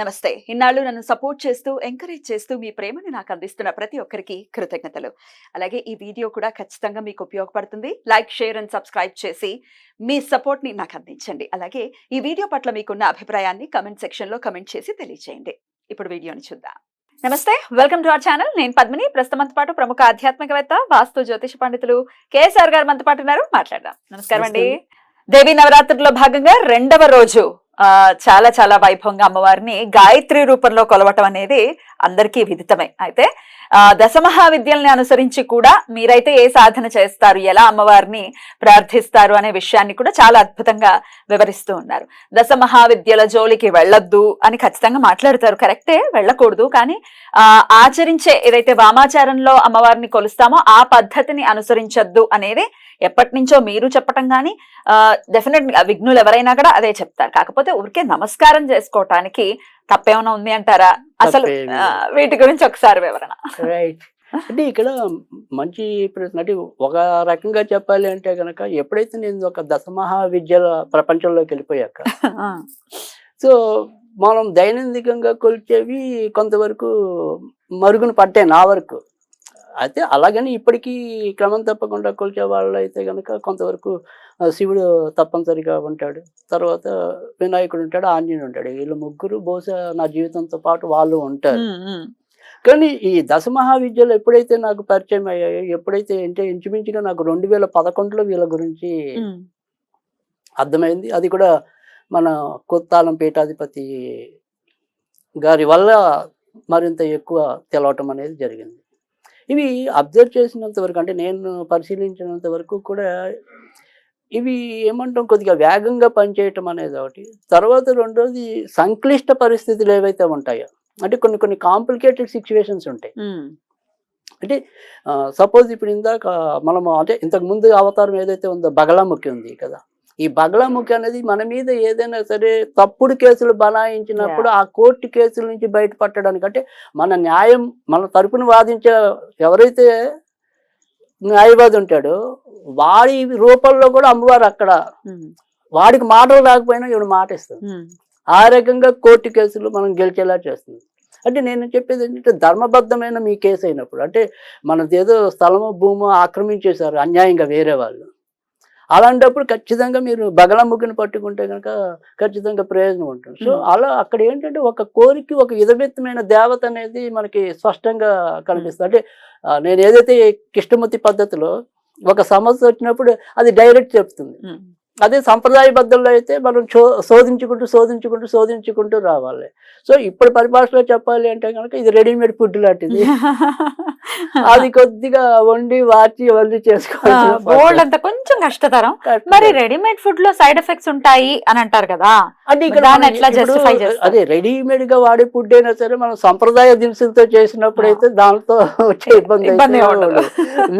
నమస్తే. ఇన్నాళ్ళు నన్ను సపోర్ట్ చేస్తూ ఎంకరేజ్ చేస్తూ మీ ప్రేమని నాకు అందిస్తున్న ప్రతి ఒక్కరికి కృతజ్ఞతలు. అలాగే ఈ వీడియో కూడా ఖచ్చితంగా మీకు ఉపయోగపడుతుంది. లైక్ షేర్ అండ్ సబ్స్క్రైబ్ చేసి మీ సపోర్ట్ని నాకు అందించండి. అలాగే ఈ వీడియో పట్ల మీకున్న అభిప్రాయాన్ని కమెంట్ సెక్షన్లో కమెంట్ చేసి తెలియజేయండి ఇప్పుడు వీడియోని చూద్దాం. నమస్తే. Welcome to our channel. నేను పద్మిని. ప్రస్తుతం మనతో పాటు ప్రముఖ ఆధ్యాత్మికవేత్త వాస్తు జ్యోతిష పండితులు కేఎస్ఆర్ గారు మనతో పాటు ఉన్నారు. మాట్లాడదాం. నమస్కారం అండి. దేవి నవరాత్రిలో భాగంగా రెండవ రోజు చాలా చాలా వైభవంగా అమ్మవారిని గాయత్రి రూపంలో కొలవటం అనేది అందరికీ విదితమే. అయితే ఆ దశమహావిద్యల్ని అనుసరించి కూడా మీరైతే ఏ సాధన చేస్తారు ఎలా అమ్మవారిని ప్రార్థిస్తారు అనే విషయాన్ని కూడా చాలా అద్భుతంగా వివరిస్తూ ఉన్నారు. దశమహావిద్యల జోలికి వెళ్ళొద్దు అని ఖచ్చితంగా మాట్లాడతారు. కరెక్టే వెళ్ళకూడదు. కానీ ఆచరించే ఏదైతే వామాచారంలో అమ్మవారిని కొలుస్తామో ఆ పద్ధతిని అనుసరించొద్దు అనేది ఎప్పటి నుంచో మీరు చెప్పటం కానీ డెఫినెట్ విఘ్నులు ఎవరైనా కూడా అదే చెప్తారు. కాకపోతే ఊరికే నమస్కారం చేసుకోవటానికి తప్పేమైనా ఉంది అంటారా? అసలు. వీటి గురించి ఒకసారి వివరణ. రైట్. అంటే ఇక్కడ మంచి ప్రశ్న అంటే ఒక రకంగా చెప్పాలి అంటే కనుక ఎప్పుడైతే నేను ఒక దశమహా విద్యల ప్రపంచంలోకి వెళ్ళిపోయాక సో మనం దైనందికంగా కొలిచేవి కొంతవరకు మరుగున పట్టాయి నా వరకు. అయితే అలాగని ఇప్పటికీ క్రమం తప్పకుండా కొలిచే వాళ్ళు అయితే కనుక కొంతవరకు శివుడు తప్పనిసరిగా ఉంటాడు. తర్వాత వినాయకుడు ఉంటాడు ఆంజనేయుడు ఉంటాడు. వీళ్ళు ముగ్గురు బహుశా నా జీవితంతో పాటు వాళ్ళు ఉంటారు. కానీ ఈ దశమహావిద్యలు ఎప్పుడైతే నాకు పరిచయం అయ్యాయో ఎప్పుడైతే అంటే ఇంచుమించుగా నాకు రెండు వేల పదకొండులో వీళ్ళ గురించి అర్థమైంది. అది కూడా మన కొత్తాలం పీఠాధిపతి గారి వల్ల మరింత ఎక్కువ తెలవటం అనేది జరిగింది. ఇవి అబ్జర్వ్ చేసినంత వరకు అంటే నేను పరిశీలించినంత వరకు కూడా ఇవి ఏమంటాం కొద్దిగా వేగంగా పనిచేయటం అనేది ఒకటి. తర్వాత రెండోది సంక్లిష్ట పరిస్థితులు ఏవైతే ఉంటాయో అంటే కొన్ని కొన్ని కాంప్లికేటెడ్ సిచ్యువేషన్స్ ఉంటాయి. అంటే సపోజ్ ఇప్పుడు ఇందాక మనము అంటే ఇంతకు ముందు అవతారం ఏదైతే ఉందో బగలాముఖి ఉంది కదా ఈ బగలాముఖి అనేది మన మీద ఏదైనా సరే తప్పుడు కేసులు బనాయించినప్పుడు ఆ కోర్టు కేసుల నుంచి బయటపడడానికి అంటే మన న్యాయం మన తరపున వాదించే ఎవరైతే న్యాయవాది ఉంటాడో వాడి రూపంలో కూడా అమ్మవారు అక్కడ ఉమ్, వాడికి మాటలు రాకపోయినా ఈవిడ మాట ఇస్తుంది. ఉమ్, ఆ రకంగా కోర్టు కేసులు మనం గెలిచేలా చేస్తుంది. అంటే నేను చెప్పేది ఏంటంటే ధర్మబద్ధమైన మీ కేసు అయినప్పుడు అంటే మనది ఏదో స్థలము భూము ఆక్రమించేశారు అన్యాయంగా వేరే వాళ్ళు. అలాంటప్పుడు ఖచ్చితంగా మీరు బగలముగ్గుని పట్టుకుంటే కనుక ఖచ్చితంగా ప్రయోజనం ఉంటుంది. సో. అలా అక్కడ ఏంటంటే ఒక కోరిక ఒక విధమెత్తమైన దేవత అనేది మనకి స్పష్టంగా కనిపిస్తుంది. అంటే నేను ఏదైతే కృష్ణమూర్తి పద్ధతిలో ఒక సమస్య వచ్చినప్పుడు అది డైరెక్ట్ చెప్తుంది. అదే సంప్రదాయబద్ధంలో అయితే మనం చో శోధించుకుంటూ శోధించుకుంటూ శోధించుకుంటూ రావాలి. సో ఇప్పుడు పరిభాషలో చెప్పాలి అంటే కనుక ఇది రెడీమేడ్ ఫుడ్ లాంటిది. అది కొద్దిగా వండి వాచి వండి చేసుకోవాలి అంత కొంచెం కష్టతరం. మరి రెడీమేడ్ ఫుడ్లో సైడ్ ఎఫెక్ట్స్ ఉంటాయి అని అంటారు కదా. అంటే ఇక్కడ? అదే రెడీమేడ్గా వాడే ఫుడ్ అయినా సరే మనం సంప్రదాయ దినుసులతో చేసినప్పుడు అయితే దాంతో వచ్చే ఇబ్బంది.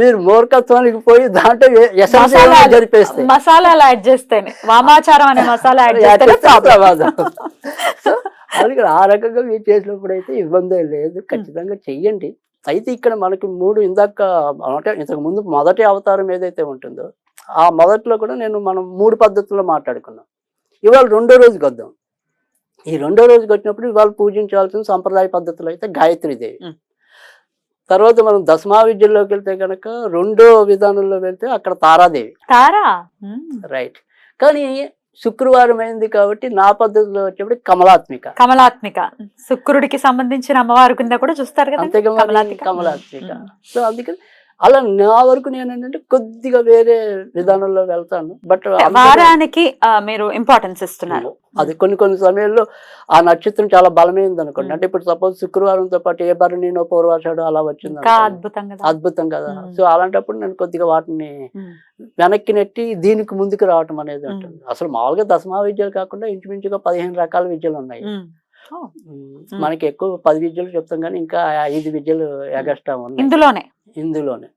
మీరు మూర్ఖత్వానికి పోయి దాంట్లో మసాలా జరిపేస్తే. మసాలాలు యాడ్ చేస్తేనే. వామాచారం అనే మసాలా యాడ్ చేస్తేనే ప్రమాదం. సో అందుకని ఆ రకంగా మీరు చేసినప్పుడు అయితే ఇబ్బంది లేదు. ఖచ్చితంగా చెయ్యండి. అయితే ఇక్కడ మనకి మూడు ఇందాక అంటే ఇంతకు ముందు మొదటి అవతారం ఏదైతే ఉంటుందో ఆ మొదట్లో కూడా నేను మనం మూడు పద్ధతుల్లో మాట్లాడుకున్నాం. ఇవాళ రెండో రోజుకి వద్దాం. ఈ రెండో రోజుకి వచ్చినప్పుడు ఇవాళ పూజించాల్సిన సంప్రదాయ పద్ధతులు అయితే గాయత్రీదేవి. తర్వాత మనం దశమా విద్యల్లోకి వెళ్తే కనుక రెండో విధానంలో వెళ్తే అక్కడ తారాదేవి. తారా? రైట్ కానీ శుక్రవారం అయింది కాబట్టి నా పద్ధతిలో వచ్చేప్పుడు కమలాత్మిక. కమలాత్మిక. శుక్రుడికి సంబంధించిన అమ్మవారి కింద కూడా చూస్తారు కదా? కమలాత్మిక. కమలాత్మిక. ఉమ్. సో అందుకని అలా నా వరకు నేను ఏంటంటే కొద్దిగా వేరే విధానంలో వెళ్తాను బట్ వారానికి మీరు ఇంపార్టెన్స్ ఇస్తున్నారు. అది కొన్ని కొన్ని సమయాల్లో ఆ నక్షత్రం చాలా బలమైంది అనుకోండి. అంటే ఇప్పుడు సపోజ్ శుక్రవారంతో పాటు ఏ భరణినో పూర్వాషాఢో అలా వచ్చింది. అద్భుతం కదా. సో అలాంటప్పుడు నేను కొద్దిగా వాటిని వెనక్కి నెట్టి దీనికి ముందుకు రావటం అనేది. ఉంటుంది. అసలు మామూలుగా దశమా విద్యలు కాకుండా ఇంచుమించుగా పదిహేను రకాల విద్యలు ఉన్నాయి. మనకి ఎక్కువ పది విద్యలు చెప్తాం కానీ ఇంకా ఐదు విద్యలు ఎగస్ట్రా ఉన్నాయి. ఇందులోనే. ఇందులోనే.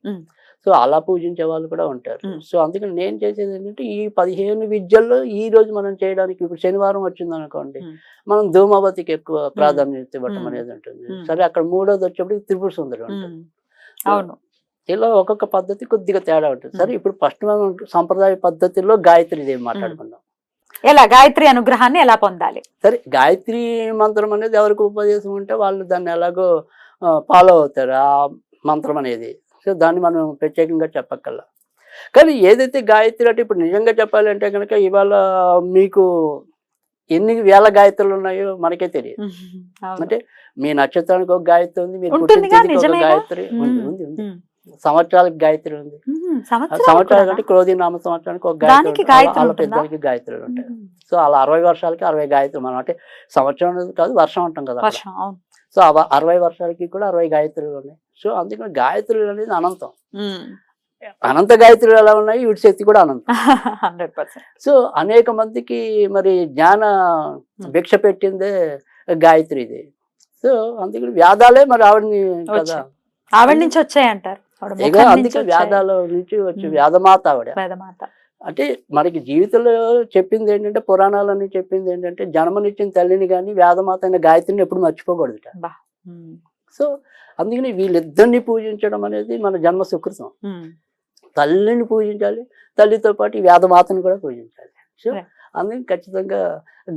సో అలా పూజించే వాళ్ళు కూడా ఉంటారు. సో అందుకని నేను చేసేది ఏంటంటే ఈ పదిహేను విద్యల్లో ఈ రోజు మనం చేయడానికి ఇప్పుడు శనివారం వచ్చింది అనుకోండి. మనం ధూమావతికి ఎక్కువ ప్రాధాన్యత ఇవ్వటం. అనేది ఉంటుంది. సరే అక్కడ మూడోది వచ్చేప్పుడు త్రిపుర సుందరి ఉంటుంది. అవును. ఇలా ఒక్కొక్క పద్ధతి కొద్దిగా తేడా ఉంటుంది. సరే. ఇప్పుడు ఫస్ట్ మనం సంప్రదాయ పద్ధతిలో గాయత్రి దేవి మాట్లాడుకుందాం. ఎలా? గాయత్రి అనుగ్రహాన్ని ఎలా పొందాలి? సరే గాయత్రి మంత్రం అనేది ఎవరికి ఉపదేశం ఉంటే వాళ్ళు దాన్ని ఎలాగో ఫాలో అవుతారు. ఆ మంత్రం అనేది. సో దాన్ని మనం ప్రత్యేకంగా చెప్పక్కల్లా కానీ ఏదైతే గాయత్రి అంటే ఇప్పుడు నిజంగా చెప్పాలంటే కనుక ఇవాళ మీకు ఎన్ని వేల గాయత్రులు ఉన్నాయో మనకే తెలియదు. అంటే మీ నక్షత్రానికి ఒక గాయత్రి ఉంది మీరు పుట్టిన? గాయత్రి ఉంది ఉమ్, ఉంది ఉంది. ఉమ్. సంవత్సరాలకు గాయత్రి ఉంది. సంవత్సరాలు? అంటే క్రోధి నామ సంవత్సరానికి ఒక గాయత్రి వాళ్ళ? పెద్దలకి గాయత్రులు ఉంటాయి. సో అలా అరవై వర్షాలకి అరవై గాయత్రి మనం అంటే సంవత్సరం కాదు వర్షం అంటాం కదా సో అరవై వర్షాలకి కూడా అరవై గాయత్రులు ఉన్నాయి. సో అందుకని గాయత్రులు అనేది అనంతం. అనంత గాయత్రులు ఎలా ఉన్నాయి? వీటి శక్తి కూడా అనంతం. Hundred percent. సో అనేక మందికి మరి జ్ఞాన భిక్ష పెట్టిందే గాయత్రి ఇది. సో అందుకని వ్యాధాలే మరి ఆవిడని కదా. ఆవిడ నుంచి వచ్చాయంటారు అందుకే. వ్యాధాల నుంచి వచ్చి. వ్యాధమాత ఆవిడ. వేదమాత అంటే మనకి జీవితంలో చెప్పింది ఏంటంటే పురాణాలని చెప్పింది ఏంటంటే జన్మనిచ్చిన తల్లిని కానీ వేదమాత అయిన గాయత్రిని ఎప్పుడు మర్చిపోకూడదుట. ఉమ్, సో అందుకని వీళ్ళిద్దరిని పూజించడం అనేది మన జన్మ సుకృతం. తల్లిని పూజించాలి తల్లితో పాటు వేదమాతను కూడా పూజించాలి. సో. అందుకని ఖచ్చితంగా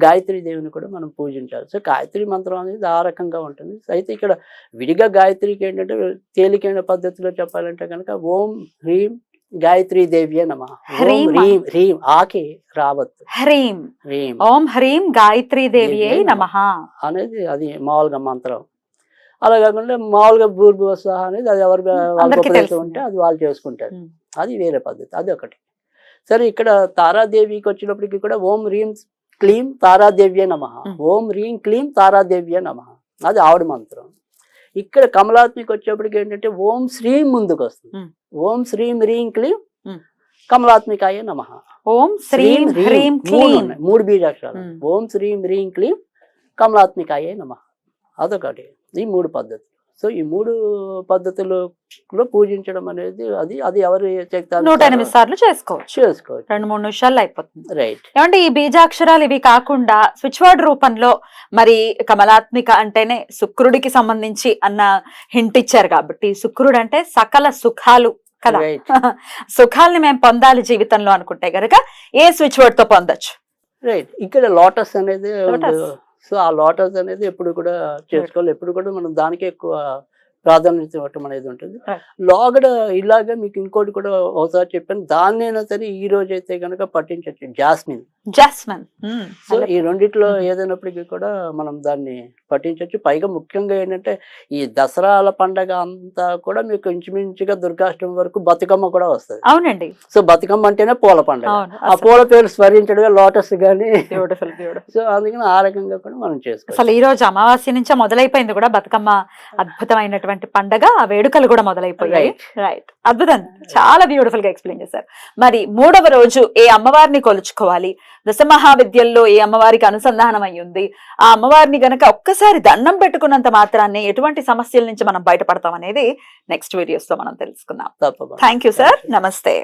గాయత్రి దేవిని కూడా మనం పూజించాలి. సో గాయత్రి మంత్రం అనేది ఆ రకంగా ఉంటుంది. అయితే ఇక్కడ విడిగా గాయత్రికి ఏంటంటే తేలికైన పద్ధతిలో చెప్పాలంటే కనుక ఓం హ్రీం గాయత్రి దేవ్యే నమ. హ్రీం హ్రీం హ్రీం ఆకి రావద్దు హ్రీం. హ్రీం. ఓం హ్రీం గాయత్రీ దేవి దేవ్యై నమ. అనేది అది మామూలుగా మంత్రం. అలా కాకుండా మామూలుగా భూర్భువస్వాహ అనేది అది ఎవరు. ఉంటే అది వాళ్ళు చేసుకుంటారు. అది వేరే పద్ధతి అది ఒకటి సరే ఇక్కడ తారాదేవికి వచ్చినప్పటికీ కూడా ఓం హ్రీం క్లీం తారాదేవ్యే నమ. ఓం హ్రీం క్లీం తారాదేవ్యే నమ అది ఆవిడ మంత్రం ఇక్కడ కమలాత్మికి వచ్చేప్పటికి ఏంటంటే ఓం శ్రీం ముందుకు వస్తుంది. ఓం శ్రీం హ్రీం క్లీం. కమలాత్మికాయ నమ ఓం శ్రీం హ్రీం క్లీం. మూడు బీజాక్షరాలు. ఓం శ్రీం హ్రీం క్లీం కమలాత్మికాయ నమ అదొకటి ఈ మూడు పద్ధతులు. సో ఈ మూడు పద్ధతులలో పూజించడం అనేది అది అది ఎవరి నూట ఎనిమిది సార్లు చేసుకోవచ్చు. చేసుకోవచ్చు. రెండు మూడు నిమిషాల్లో అయిపోతుంది. రైట్ ఏమంటే ఈ బీజాక్షరాలు ఇవి కాకుండా స్విచ్ వర్డ్ రూపంలో మరి కమలాత్మిక అంటేనే శుక్రుడికి సంబంధించి అన్న హింట్ ఇచ్చారు కాబట్టి శుక్రుడు అంటే సకల సుఖాలు కదా. సుఖాల్ని మేము పొందాలి జీవితంలో అనుకుంటే గనక ఏ స్విచ్ వర్డ్తో పొందొచ్చు? రైట్ ఇక్కడ లోటస్ అనేది. సో ఆ లోటస్ అనేది ఎప్పుడు కూడా చేసుకోవాలి. ఎప్పుడు కూడా మనం దానికే ఎక్కువ ప్రాధాన్యత ఇవ్వటం అనేది ఉంటుంది. లోగడ ఇలాగా మీకు ఇంకోటి కూడా ఒకసారి చెప్పాను. దాన్నైనా సరే ఈ రోజు అయితే కనుక పట్టించవచ్చు జాస్మిన్. జాస్మిన్ సో ఈ రెండిట్లో ఏదైనప్పటికీ కూడా మనం దాన్ని పట్టించవచ్చు పైగా ముఖ్యంగా ఏంటంటే ఈ దసరాల పండగ అంతా కూడా మీకు ఇంచుమించుగా దుర్గాష్టమి వరకు బతుకమ్మ కూడా వస్తుంది. అవునండి. సో బతుకమ్మ అంటేనే పూల పండగ. ఆ పూల పేరు స్మరించడమే లోటస్ బ్యూటిఫుల్ బ్యూటిఫుల్ సో అందుకని ఆ రకంగా కూడా మనం చేసుకోవచ్చు. అసలు ఈ రోజు అమావాస్య నుంచే మొదలైపోయింది కూడా బతుకమ్మ అద్భుతమైనటువంటి పండగ. ఆ వేడుకలు కూడా మొదలైపోయాయి. రైట్ అద్భుతం. చాలా బ్యూటిఫుల్గా ఎక్స్ప్లెయిన్ చేశారు. మరి మూడవ రోజు ఏ అమ్మవారిని కొలుచుకోవాలి? దశ మహావిద్యల్లో ఏ అమ్మవారికి అనుసంధానం అయి ఉంది ఆ అమ్మవారిని గనక ఒక్కసారి దండం పెట్టుకున్నంత మాత్రాన్ని ఎటువంటి సమస్యల నుంచి మనం బయటపడతాం అనేది నెక్స్ట్ వీడియోస్లో మనం తెలుసుకుందాం. థ్యాంక్ యూ సార్ నమస్తే